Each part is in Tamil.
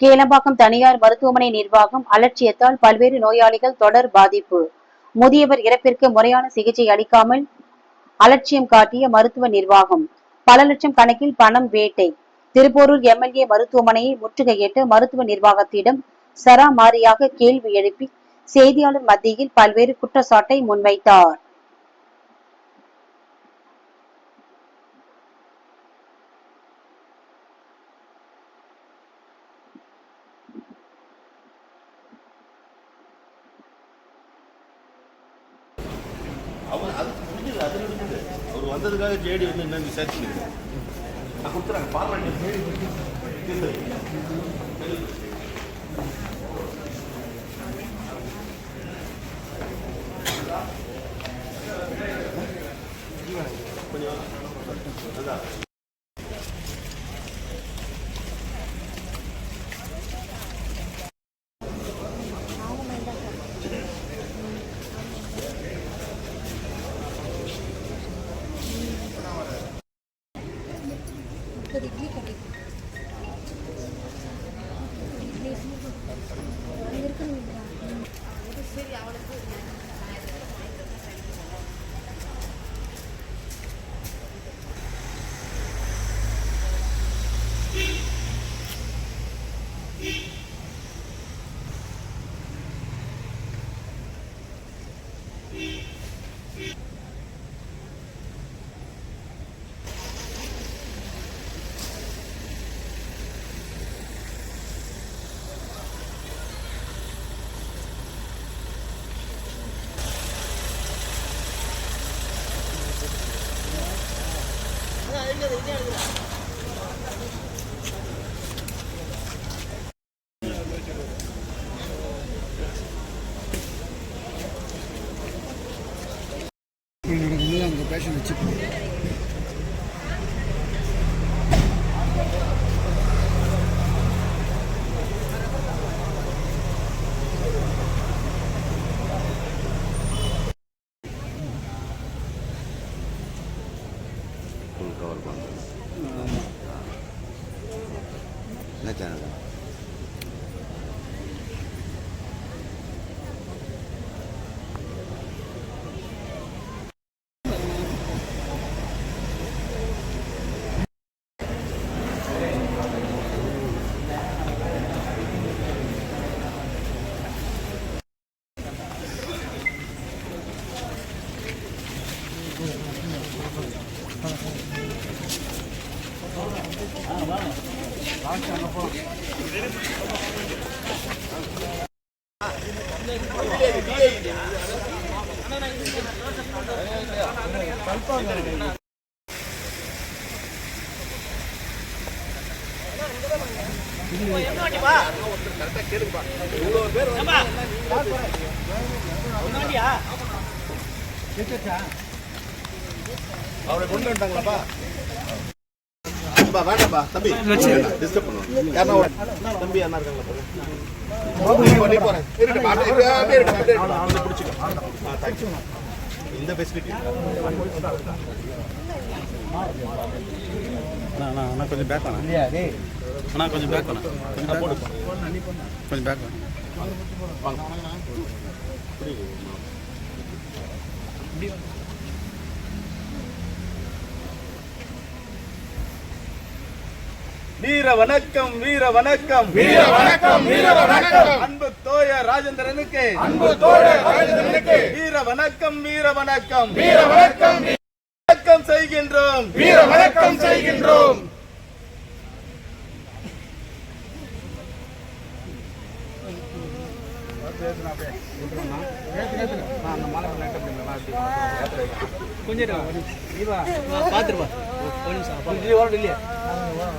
கேளம்பாக்கம் தனியார் மருத்துவமனை நிர்வாகம் அலட்சியத்தால் பல்வேறு நோயாளிகள் தொடர் பாதிப்பு. முதியவர் இறப்பிற்கு முறையான சிகிச்சை அளிக்காமல் அலட்சியம் காட்டிய மருத்துவ நிர்வாகம். பல லட்சம் கணக்கில் பணம் வேட்டை. திருப்போரூர் எம்எல்ஏ மருத்துவமனையை முற்றுகையிட்டு மருத்துவ நிர்வாகத்திடம் சராமாரியாக கேள்வி எழுப்பி செய்தியாளர் மத்தியில் பல்வேறு குற்றச்சாட்டை முன்வைத்தார் அவர் அது முடிஞ்சது அது முடிஞ்சது அவர் வந்ததுக்காக ஜேடி வந்து என்ன விசாரிச்சுங்க நான் கொடுத்துறாங்க ஃபார்மாலிட்டி முப்பது நடக்கும்போது அந்த அவரை கொண்டு வந்துட்டாங்களாப்பா வேண்டாம்ப்பா தம்பி டிஸ்டர்ப் பண்ணுவோம் யாருன்னா தம்பி யாருன்னா இருக்காங்களா இந்த ஃபெசிலிட்டி அண்ணா அண்ணா கொஞ்சம் பேக் அண்ணா கொஞ்சம் பேக் வேணாம் கொஞ்சம் பேக் கொஞ்சம் பேக் வீர வணக்கம் வீர வணக்கம் வீர வணக்கம் வீர வணக்கம் அன்பு தோய ராஜேந்திரனுக்கு. அன்பு தோய ராஜேந்திரனுக்கு வீர வணக்கம் வீர வணக்கம் வீர வணக்கம் வணக்கம் செய்கின்றோம் வீர வணக்கம் செய்கின்றோம் கொஞ்சம் பாத்துருப்பா ஒரு நிமிஷம் இல்லையா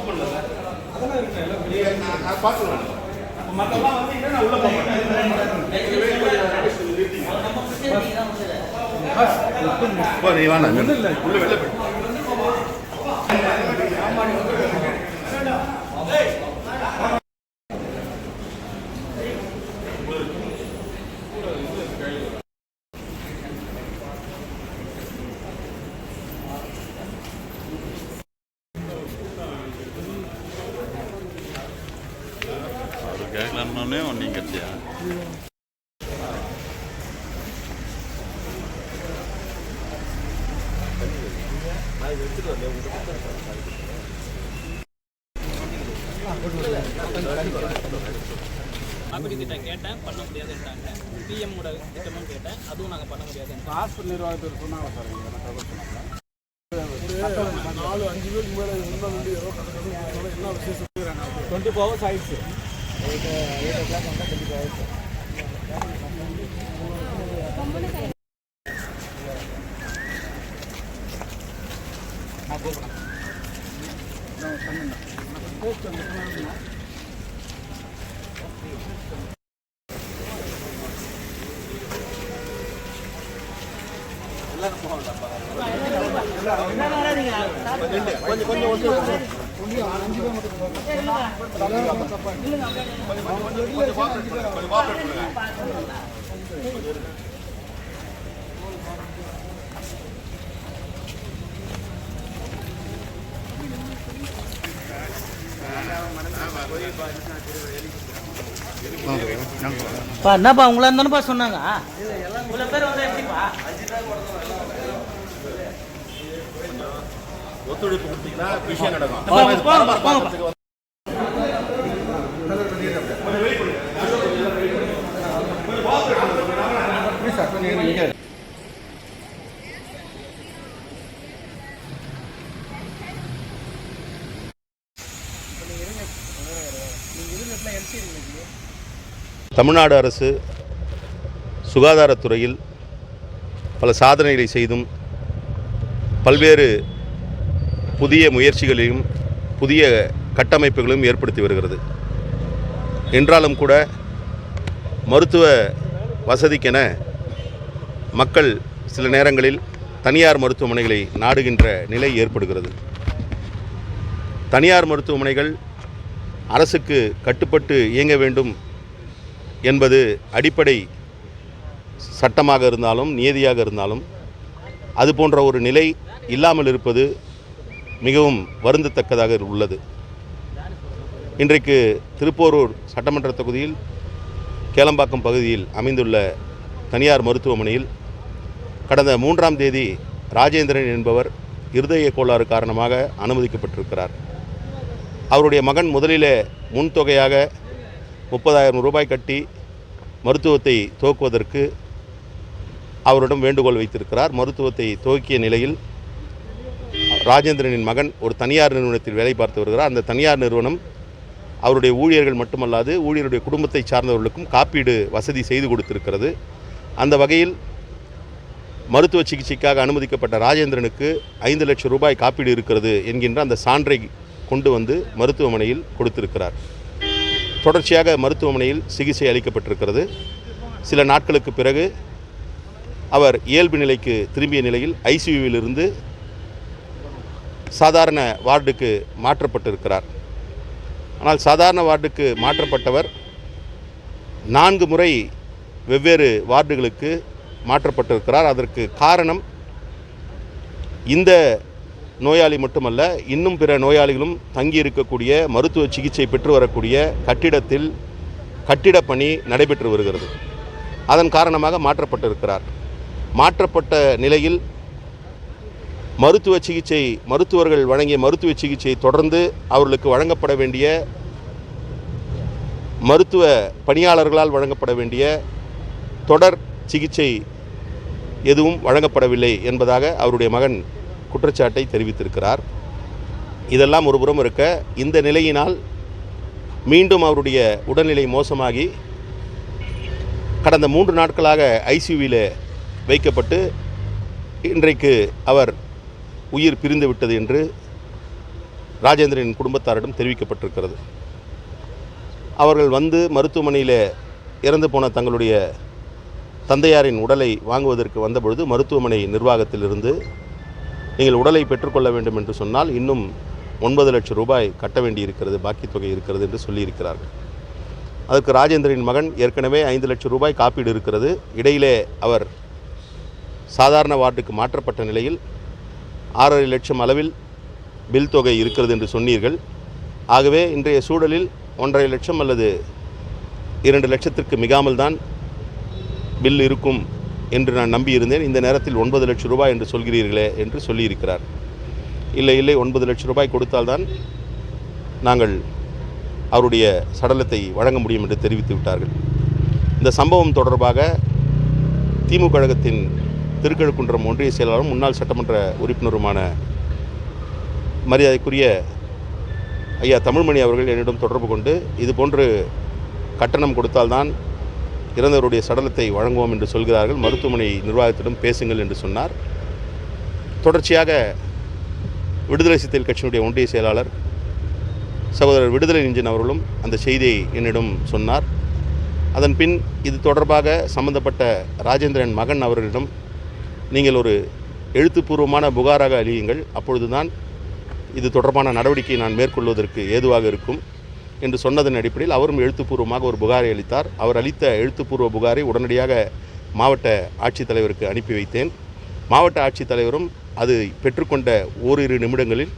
பண்ணல நான் பார்த்துருவேன் மத்தெல்லாம் வந்து என்ன உள்ள போக மாட்டேன் நீ வேணாம் உள்ள வெளில போய் கேட்கலன்னொன்னே ஒன்றையும் கட்டியா காப்பீடு திட்டம் கேட்டேன் பண்ண முடியாதுன்ட்டாங்க பிஎம்மோட திட்டமும் கேட்டேன். அதுவும் நாங்கள் பண்ண முடியாதுன்ட்டாங்க ஹாஸ்பிட்டல் நிர்வாகத்தில் சொன்னாங்க சார் எனக்கு தகவல் சொன்னாங்க? டுவெண்ட்டி ஃபோர் ஹவர்ஸ் ஆயிடுச்சு. பா என்னப்பா உங்களை தானேப்பா சொன்னாங்க. இவ்வளோ பேர் வந்து எப்படிப்பா? ஒத்துழைப்பு கொடுத்தீங்கன்னா விஷயம் நடக்கும். தமிழ்நாடு அரசு சுகாதாரத்துறையில் பல சாதனைகளை செய்தும் பல்வேறு புதிய முயற்சிகளையும் புதிய கட்டமைப்புகளையும் ஏற்படுத்தி வருகிறது. என்றாலும் கூட மருத்துவ வசதிக்கென மக்கள் சில நேரங்களில் தனியார் மருத்துவமனைகளை நாடுகின்ற நிலை ஏற்படுகிறது. தனியார் மருத்துவமனைகள் அரசுக்கு கட்டுப்பட்டு இயங்க வேண்டும் என்பது அடிப்படை சட்டமாக இருந்தாலும் நியதியாக இருந்தாலும் அது போன்ற ஒரு நிலை இல்லாமல் இருப்பது மிகவும் வருந்தத்தக்கதாக உள்ளது. இன்றைக்கு திருப்போரூர் சட்டமன்ற தொகுதியில் கேளம்பாக்கம் பகுதியில் அமைந்துள்ள தனியார் மருத்துவமனையில் கடந்த மூன்றாம் தேதி ராஜேந்திரன் என்பவர் இருதய கோளாறு காரணமாக அனுமதிக்கப்பட்டிருக்கிறார். அவருடைய மகன் முதலிலே முன்தொகையாக முப்பதாயிரம் ரூபாய் கட்டி மருத்துவத்தை துவக்குவதற்கு அவரிடம் வேண்டுகோள் வைத்திருக்கிறார். மருத்துவத்தை துவக்கிய நிலையில் ராஜேந்திரனின் மகன் ஒரு தனியார் நிறுவனத்தில் வேலை பார்த்து வருகிறார். அந்த தனியார் நிறுவனம் அவருடைய ஊழியர்கள் மட்டுமல்லாது ஊழியருடைய குடும்பத்தை சார்ந்தவர்களுக்கும் காப்பீடு வசதி செய்து கொடுத்திருக்கிறது. அந்த வகையில் மருத்துவ சிகிச்சைக்காக அனுமதிக்கப்பட்ட ராஜேந்திரனுக்கு ஐந்து லட்சம் ரூபாய் காப்பீடு இருக்கிறது என்கின்ற அந்த சான்றை கொண்டு வந்து மருத்துவமனையில் கொடுத்திருக்கிறார். தொடர்ச்சியாக மருத்துவமனையில் சிகிச்சை அளிக்கப்பட்டிருக்கிறது. சில நாட்களுக்கு பிறகு அவர் இயல்பு நிலைக்கு திரும்பிய நிலையில் ஐசியூவிலிருந்து சாதாரண வார்டுக்கு மாற்றப்பட்டிருக்கிறார். ஆனால் சாதாரண வார்டுக்கு மாற்றப்பட்டவர் நான்கு முறை வெவ்வேறு வார்டுகளுக்கு மாற்றப்பட்டிருக்கிறார். அதற்கு காரணம் இந்த நோயாளி மட்டுமல்ல இன்னும் பிற நோயாளிகளும் தங்கி இருக்கக்கூடிய மருத்துவ சிகிச்சை பெற்று வரக்கூடிய கட்டிடத்தில் கட்டிடப் பணி நடைபெற்று வருகிறது. அதன் காரணமாக மாற்றப்பட்டிருக்கிறார். மாற்றப்பட்ட நிலையில் மருத்துவ சிகிச்சை மருத்துவர்கள் வழங்கிய மருத்துவ சிகிச்சை தொடர்ந்து அவர்களுக்கு வழங்கப்பட வேண்டிய மருத்துவ பணியாளர்களால் வழங்கப்பட வேண்டிய தொடர் சிகிச்சை எதுவும் வழங்கப்படவில்லை என்பதாக அவருடைய மகன் குற்றச்சாட்டை தெரிவித்திருக்கிறார். இதெல்லாம் ஒருபுறம் இருக்க இந்த நிலையினால் மீண்டும் அவருடைய உடல்நிலை மோசமாகி கடந்த மூன்று நாட்களாக ஐசியூவில் வைக்கப்பட்டு இன்றைக்கு அவர் உயிர் பிரிந்து விட்டது என்று ராஜேந்திரனின் குடும்பத்தாரிடம் தெரிவிக்கப்பட்டிருக்கிறது. அவர்கள் வந்து மருத்துவமனையில் இறந்து போன தங்களுடைய தந்தையாரின் உடலை வாங்குவதற்கு வந்தபொழுது மருத்துவமனை நிர்வாகத்திலிருந்து நீங்கள் உடலை பெற்றுக்கொள்ள வேண்டும் என்று சொன்னால் இன்னும் ஒன்பது லட்சம் ரூபாய் கட்ட வேண்டியிருக்கிறது பாக்கி தொகை இருக்கிறது என்று சொல்லியிருக்கிறார்கள். அதற்கு ராஜேந்திரனின் மகன் ஏற்கனவே ஐந்து லட்சம் ரூபாய் காப்பீடு இருக்கிறது. இடையிலே அவர் சாதாரண வார்டுக்கு மாற்றப்பட்ட நிலையில் ஆறரை லட்சம் அளவில் பில் தொகை இருக்கிறது என்று சொன்னீர்கள். ஆகவே இன்றைய சூழலில் ஒன்றரை லட்சம் அல்லது இரண்டு லட்சத்திற்கு மிகாமல் தான் பில் இருக்கும் என்று நான் நம்பியிருந்தேன். இந்த நேரத்தில் ஒன்பது லட்சம் ரூபாய் என்று சொல்கிறீர்களே என்று சொல்லியிருக்கிறார். இல்லை இல்லை ஒன்பது லட்சம் ரூபாய் கொடுத்தால்தான் நாங்கள் அவருடைய சடலத்தை வழங்க முடியும் என்று தெரிவித்து விட்டார்கள். இந்த சம்பவம் தொடர்பாக திமுக கழகத்தின் திருக்கழுக்குன்றம் ஒன்றிய செயலாளரும் முன்னாள் சட்டமன்ற உறுப்பினருமான மரியாதைக்குரிய ஐயா தமிழ்மணி அவர்கள் என்னிடம் தொடர்பு கொண்டு இதுபோன்று கட்டணம் கொடுத்தால்தான் இறந்தவருடைய சடலத்தை வழங்குவோம் என்று சொல்கிறார்கள். மருத்துவமனை நிர்வாகத்திடம் பேசுங்கள் என்று சொன்னார். தொடர்ச்சியாக விடுதலை சித்தல் கட்சியினுடைய ஒன்றிய செயலாளர் சகோதரர் விடுதலை நெஞ்சன் அவர்களும் அந்த செய்தியை என்னிடம் சொன்னார். அதன் பின் இது தொடர்பாக சம்பந்தப்பட்ட ராஜேந்திரன் மகன் அவர்களிடம் நீங்கள் ஒரு எழுத்துப்பூர்வமான புகாராக அழியுங்கள். அப்பொழுதுதான் இது தொடர்பான நடவடிக்கையை நான் மேற்கொள்வதற்கு ஏதுவாக இருக்கும். என்று சொன்னதன் அடிப்படையில் அவரும் எழுத்துப்பூர்வமாக ஒரு புகாரை அளித்தார். அவர் அளித்த எழுத்துப்பூர்வ புகாரை உடனடியாக மாவட்ட ஆட்சித்தலைவருக்கு அனுப்பி வைத்தேன். மாவட்ட ஆட்சித்தலைவரும் அது பெற்றுக்கொண்ட ஓரிரு நிமிடங்களில்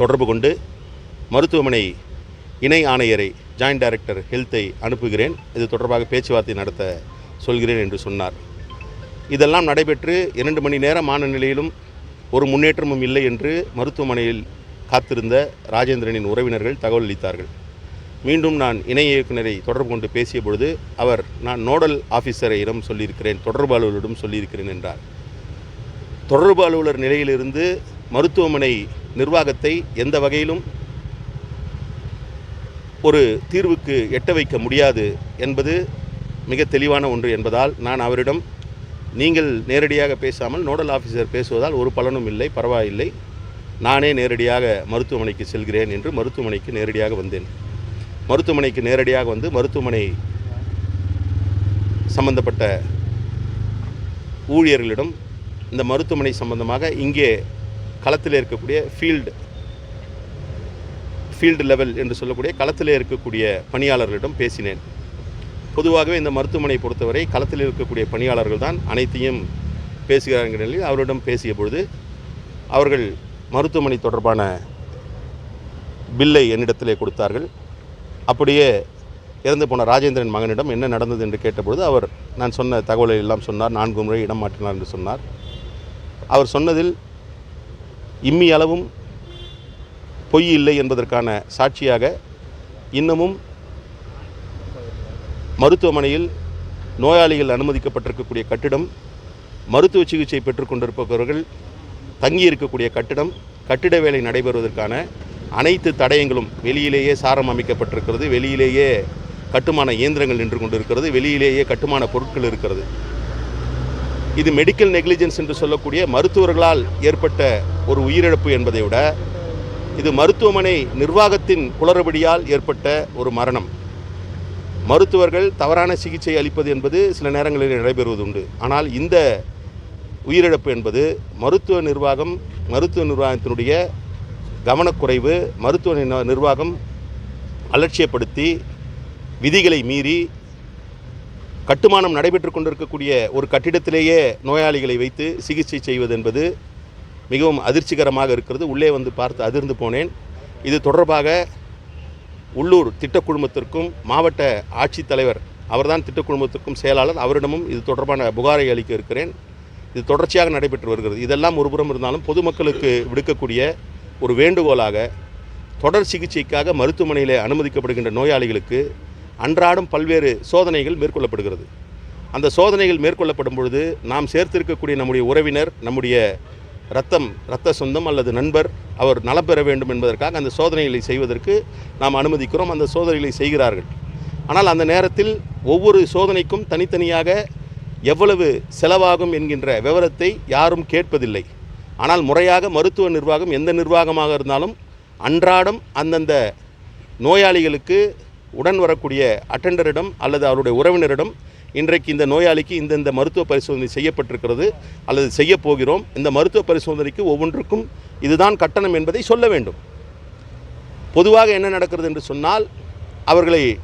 தொடர்பு கொண்டு மருத்துவமனை இணை ஆணையரை ஜாயின்ட் டைரக்டர் ஹெல்த்தை அனுப்புகிறேன். இது தொடர்பாக பேச்சுவார்த்தை நடத்த சொல்கிறேன் என்று சொன்னார். இதெல்லாம் நடைபெற்று இரண்டு மணி நேரம் ஆன நிலையிலும் ஒரு முன்னேற்றமும் இல்லை என்று மருத்துவமனையில் காத்திருந்த ராஜேந்திரனின் உறவினர்கள் தகவல் அளித்தார்கள். மீண்டும் நான் இணை இயக்குனரை தொடர்பு கொண்டு பேசிய பொழுது அவர் நான் நோடல் ஆஃபீஸரையிடம் சொல்லியிருக்கிறேன் தொடர்பு அலுவலரிடம் சொல்லியிருக்கிறேன் என்றார். தொடர்பு அலுவலர் நிலையிலிருந்து மருத்துவமனை நிர்வாகத்தை எந்த வகையிலும் ஒரு தீர்வுக்கு எட்ட வைக்க முடியாது என்பது மிக தெளிவான ஒன்று என்பதால் நான் அவரிடம் நீங்கள் நேரடியாக பேசாமல் நோடல் ஆஃபீஸர் பேசுவதால் ஒரு பலனும் இல்லை பரவாயில்லை. நானே நேரடியாக மருத்துவமனைக்கு செல்கிறேன் என்று மருத்துவமனைக்கு நேரடியாக வந்தேன். மருத்துவமனைக்கு நேரடியாக வந்து மருத்துவமனை சம்பந்தப்பட்ட ஊழியர்களிடம் இந்த மருத்துவமனை சம்பந்தமாக இங்கே களத்தில் இருக்கக்கூடிய ஃபீல்டு ஃபீல்டு லெவல் என்று சொல்லக்கூடிய களத்தில் இருக்கக்கூடிய பணியாளர்களிடம் பேசினேன். பொதுவாகவே இந்த மருத்துவமனை பொறுத்தவரை களத்தில் இருக்கக்கூடிய பணியாளர்கள் தான் அனைத்தையும் பேசுகிறார்கள் நிலையில் அவரிடம் பேசிய பொழுது அவர்கள் மருத்துவமனை தொடர்பான பில்லை என்னிடத்திலே கொடுத்தார்கள். அப்படியே இறந்து போன ராஜேந்திரன் மகனிடம் என்ன நடந்தது என்று கேட்டபொழுது அவர் நான் சொன்ன தகவலை எல்லாம் சொன்னார் நான்கு முறை இடம் மாற்றினார் என்று சொன்னார். அவர் சொன்னதில் இம்மி அளவும் பொய் இல்லை என்பதற்கான சாட்சியாக இன்னமும் மருத்துவமனையில் நோயாளிகள் அனுமதிக்கப்பட்டிருக்கக்கூடிய கட்டிடம் மருத்துவ சிகிச்சை பெற்றுக்கொண்டிருப்பவர்கள் தங்கியிருக்கக்கூடிய கட்டிடம் கட்டிட வேலை நடைபெறுவதற்கான அனைத்து தடயங்களும் வெளியிலேயே சாரம் அமைக்கப்பட்டிருக்கிறது வெளியிலேயே கட்டுமான இயந்திரங்கள் நின்று கொண்டிருக்கிறது வெளியிலேயே கட்டுமான பொருட்கள் இருக்கிறது. இது மெடிக்கல் நெக்லிஜென்ஸ் என்று சொல்லக்கூடிய மருத்துவர்களால் ஏற்பட்ட ஒரு உயிரிழப்பு என்பதை விட இது மருத்துவமனை நிர்வாகத்தின் குளறுபடியால் ஏற்பட்ட ஒரு மரணம். மருத்துவர்கள் தவறான சிகிச்சை அளிப்பது என்பது சில நேரங்களில் நடைபெறுவது உண்டு ஆனால் இந்த உயிரிழப்பு என்பது மருத்துவ நிர்வாகம் மருத்துவ நிர்வாகத்தினுடைய கவனக்குறைவு மருத்துவ நிர்வாகம் அலட்சியப்படுத்தி விதிகளை மீறி கட்டுமானம் நடைபெற்று கொண்டிருக்கக்கூடிய ஒரு கட்டிடத்திலேயே நோயாளிகளை வைத்து சிகிச்சை செய்வது என்பது மிகவும் அதிர்ச்சிகரமாக இருக்கிறது. உள்ளே வந்து பார்த்து அதிர்ந்து போனேன். இது தொடர்பாக உள்ளூர் திட்டக்குழுமத்திற்கும் மாவட்ட ஆட்சித்தலைவர் அவர்தான் திட்டக்குழுமத்திற்கும் செயலாளர் அவரிடமும் இது தொடர்பான புகாரை அளிக்க இருக்கிறேன். இது தொடர்ச்சியாக நடைபெற்று வருகிறது. இதெல்லாம் ஒருபுறம் இருந்தாலும் பொதுமக்களுக்கு விடுக்கக்கூடிய ஒரு வேண்டுகோளாக தொடர் சிகிச்சைக்காக மருத்துவமனையில் அனுமதிக்கப்படுகின்ற நோயாளிகளுக்கு அன்றாடம் பல்வேறு சோதனைகள் மேற்கொள்ளப்படுகிறது. அந்த சோதனைகள் மேற்கொள்ளப்படும் பொழுது நாம் சேர்த்திருக்கக்கூடிய நம்முடைய உறவினர் நம்முடைய ரத்தம் இரத்த சொந்தம் அல்லது நண்பர் அவர் நலம் பெற வேண்டும் என்பதற்காக அந்த சோதனைகளை செய்வதற்கு நாம் அனுமதிக்கிறோம். அந்த சோதனைகளை செய்கிறார்கள். ஆனால் அந்த நேரத்தில் ஒவ்வொரு சோதனைக்கும் தனித்தனியாக எவ்வளவு செலவாகும் என்கின்ற விவரத்தை யாரும் கேட்பதில்லை. ஆனால் முறையாக மருத்துவ நிர்வாகம் எந்த நிர்வாகமாக இருந்தாலும் அன்றாடம் அந்தந்த நோயாளிகளுக்கு உடன் வரக்கூடிய அட்டெண்டரிடம் அல்லது அவருடைய உறவினரிடம் இன்றைக்கு இந்த நோயாளிக்கு இந்தந்த மருத்துவ பரிசோதனை செய்யப்பட்டிருக்கிறது அல்லது செய்யப்போகிறோம் இந்த மருத்துவ பரிசோதனைக்கு ஒவ்வொன்றுக்கும் இதுதான் கட்டணம் என்பதை சொல்ல வேண்டும். பொதுவாக என்ன நடக்கிறது என்று சொன்னால் அவர்களை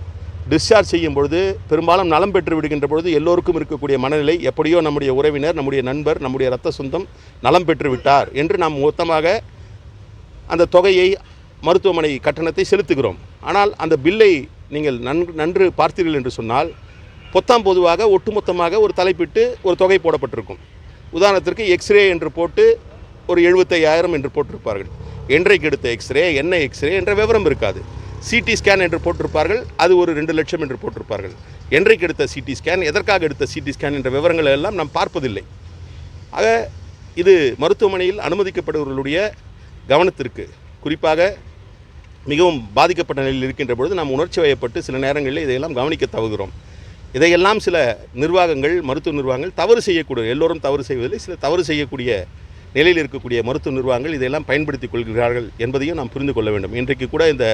டிஸ்சார்ஜ் செய்யும் பொழுது பெரும்பாலும் நலம் பெற்று விடுகின்ற பொழுது எல்லோருக்கும் இருக்கக்கூடிய மனநிலை எப்படியோ நம்முடைய உறவினர் நம்முடைய நண்பர் நம்முடைய இரத்த சொந்தம் நலம் பெற்று விட்டார் என்று நாம் மொத்தமாக அந்த தொகையை மருத்துவமனை கட்டணத்தை செலுத்துகிறோம். ஆனால் அந்த பில்லை நீங்கள் நன்கு நன்று பார்த்தீர்கள் என்று சொன்னால் பொத்தாம் பொதுவாக ஒட்டுமொத்தமாக ஒரு தலைப்பிட்டு ஒரு தொகை போடப்பட்டிருக்கும். உதாரணத்திற்கு எக்ஸ்ரே என்று போட்டு ஒரு எழுபத்தையாயிரம் என்று போட்டிருப்பார்கள். என்றைக்கு எடுத்த எக்ஸ்ரே என்ன எக்ஸ்ரே என்ற விவரம் இருக்காது. சிடி ஸ்கேன் என்று போட்டிருப்பார்கள். அது ஒரு ரெண்டு லட்சம் என்று போட்டிருப்பார்கள். என்றைக்கு எடுத்த சிடி ஸ்கேன் எதற்காக எடுத்த சிடி ஸ்கேன் என்ற விவரங்களை எல்லாம் நாம் பார்ப்பதில்லை. ஆக இது மருத்துவமனையில் அனுமதிக்கப்படுபவர்களுடைய கவனத்திற்கு குறிப்பாக மிகவும் பாதிக்கப்பட்ட நிலையில் இருக்கின்ற பொழுது நாம் உணர்ச்சி வயப்பட்டு சில நேரங்களில் இதையெல்லாம் கவனிக்க தவறுகிறோம். இதையெல்லாம் சில நிர்வாகங்கள் மருத்துவ நிர்வாகங்கள் தவறு செய்யக்கூடிய எல்லோரும் தவறு செய்வதில்லை. சில தவறு செய்யக்கூடிய நிலையில் இருக்கக்கூடிய மருத்துவ நிர்வாகங்கள் இதையெல்லாம் பயன்படுத்திக் கொள்கிறார்கள் என்பதையும் நாம் புரிந்து கொள்ள வேண்டும். இன்றைக்கு கூட இந்த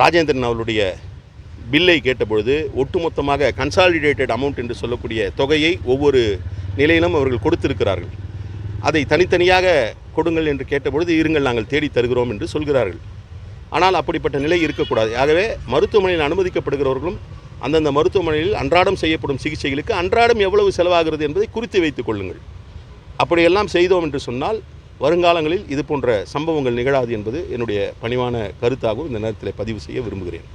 ராஜேந்திரன் அவருடைய பில்லை கேட்டபொழுது ஒட்டுமொத்தமாக கன்சாலிடேட்டட் அமௌண்ட் என்று சொல்லக்கூடிய தொகையை ஒவ்வொரு நிலையிலும் அவர்கள் கொடுத்திருக்கிறார்கள். அதை தனித்தனியாக கொடுங்கள் என்று கேட்டபொழுது இருங்கள் நாங்கள் தேடி தருகிறோம் என்று சொல்கிறார்கள். ஆனால் அப்படிப்பட்ட நிலை இருக்கக்கூடாது. ஆகவே மருத்துவமனையில் அனுமதிக்கப்படுகிறவர்களும் அந்தந்த மருத்துவமனையில் அன்றாடம் செய்யப்படும் சிகிச்சைகளுக்கு அன்றாடம் எவ்வளவு செலவாகிறது என்பதை குறித்து வைத்துக் கொள்ளுங்கள். அப்படியெல்லாம் செய்தோம் என்று சொன்னால் வருங்காலங்களில் இது போன்ற சம்பவங்கள் நிகழாது என்பது என்னுடைய பணிவான கருத்தாகவும் இந்த நேரத்தில் பதிவு செய்ய விரும்புகிறேன்.